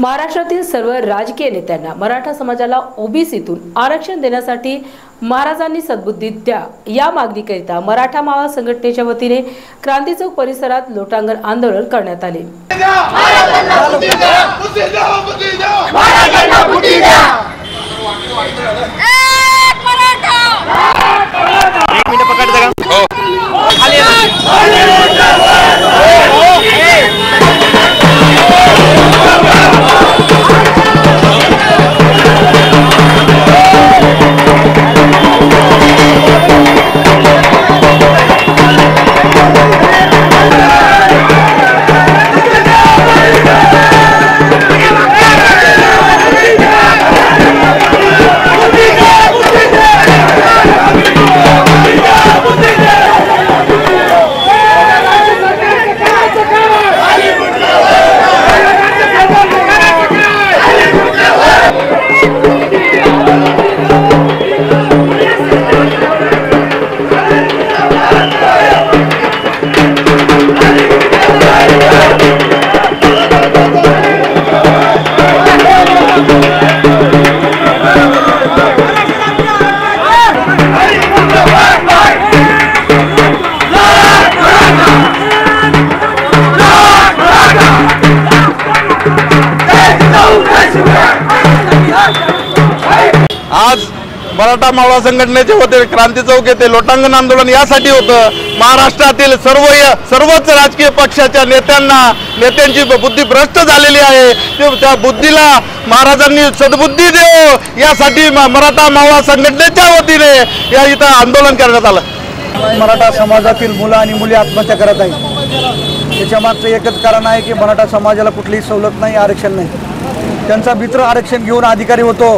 महाराष्ट्रातील सर्व राजकीय नेत्यांना मराठा समाजाला ओबीसीतून आरक्षण देण्यासाठी महाराजांनी सद्बुद्धी द्या. या मागणीकरिता मराठा मावा संघटनेच्या वतीने क्रांती चौक परिसरात लोटांगण आंदोलन करण्यात आले. आज मराठा मावळा संघटनेचे होते क्रांती चौक येथे लोटांगण आंदोलन यासाठी होतं. महाराष्ट्रातील सर्व सर्वच राजकीय पक्षाच्या नेत्यांना नेत्यांची बुद्धी भ्रष्ट झालेली आहे. ते- त्या बुद्धीला महाराजांनी सद्बुद्धी देव यासाठी मराठा मावळा संघटनेच्या वतीने या इथं आंदोलन करण्यात आलं. मराठा समाजातील मुलं आणि मुली आत्महत्या करत आहेत. त्याच्या मागचं एकच कारण आहे की मराठा समाजाला कुठलीही सवलत नाही आरक्षण नाही. त्यांचा मित्र आरक्षण घेऊन अधिकारी होतो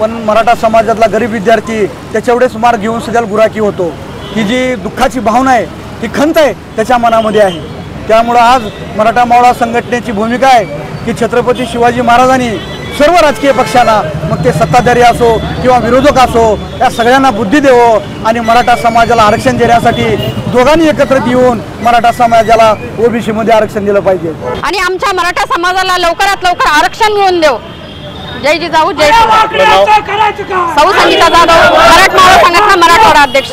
पण मराठा समाजातला गरीब विद्यार्थी त्याच्यावढेच मार्ग घेऊन सध्या गुराकी होतो. ही जी दुःखाची भावना आहे ती खंत आहे त्याच्या मनामध्ये आहे. त्यामुळं आज मराठा मावळा संघटनेची भूमिका आहे की छत्रपती शिवाजी महाराजांनी सर्व राजकीय पक्षांना मग ते सत्ताधारी असो किंवा विरोधक असो या सगळ्यांना बुद्धी देवो आणि मराठा समाजाला आरक्षण देण्यासाठी दोघांनी एकत्रित येऊन मराठा समाजाला ओबीसीमध्ये आरक्षण दिलं पाहिजे. आणि आमच्या मराठा समाजाला लवकरात लवकर आरक्षण मिळवून देऊ जय जिजाऊ जय. सौ संगीता जाधव मराठवाडा संघटना मराठवाडा अध्यक्ष.